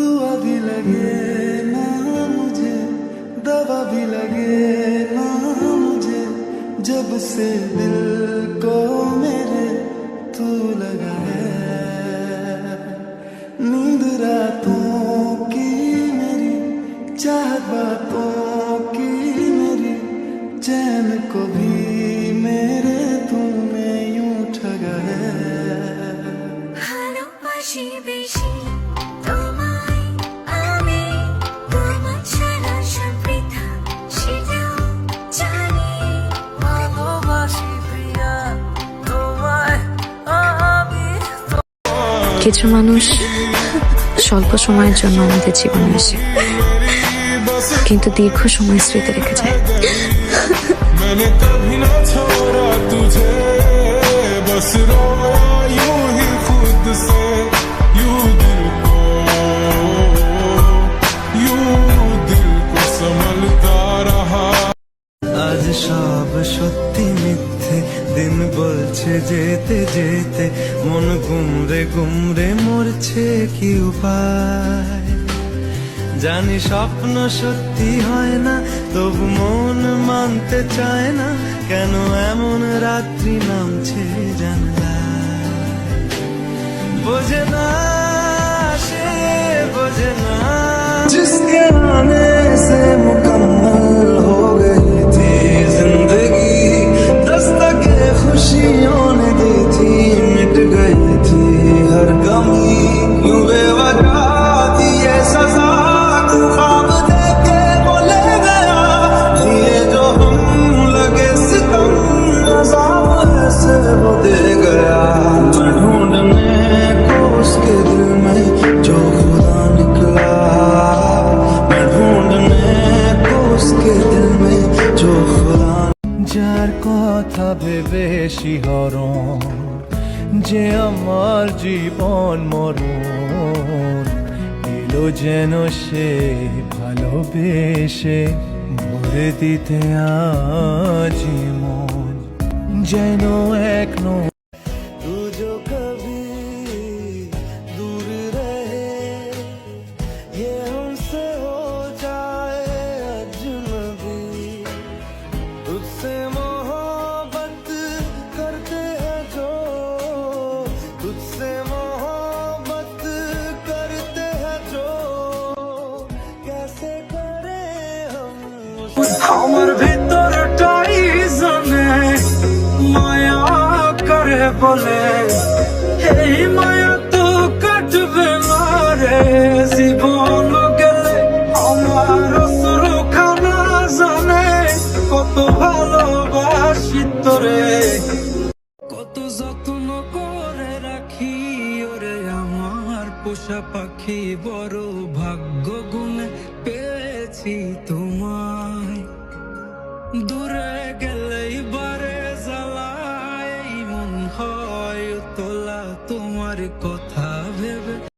दुआ भी लगे ना मुझे, दवा भी लगे ना मुझे, जब से दिल को मेरे तू लगा है। नींद रातों की मेरी, चाहत बातों की मेरी, चैन को भी কিছু মানুষ স্বল্প সময়ের জন্য আমাদের জীবনে আসে কিন্তু দীর্ঘ সময় স্মৃতি রেখে যায় मैंने कभी ना छोड़ा तुझे बस रोया আজ সব সত্যি মিথ্যে। দিন বলছে যেতে যেতে, মন গুমরে গুমরে মরছে কি উপায়? জানি স্বপ্ন সত্যি হয় না, তবু মন মানতে চায় না, কেন এমন রাত্রি নামছে জানলা বোঝে না যার কথা ভেবে শিহরণ যে আমার জীবন মরণ, এলো যেন সে ভালোবেসে, ভরে দিতে আজি মন। যেন এক নয় আমার ভিতরটাই জানে। মায়া করে বলে এই মায়া, তো কাটবে না রে। জীবন গেলে আমার সুরখানা জানে, কত ভালোবাসি তোরে। কত যত্ন করে রাখি ওরে, আমার পোষা পাখি বড় ভাগ্য। তোমার কথা ভেবে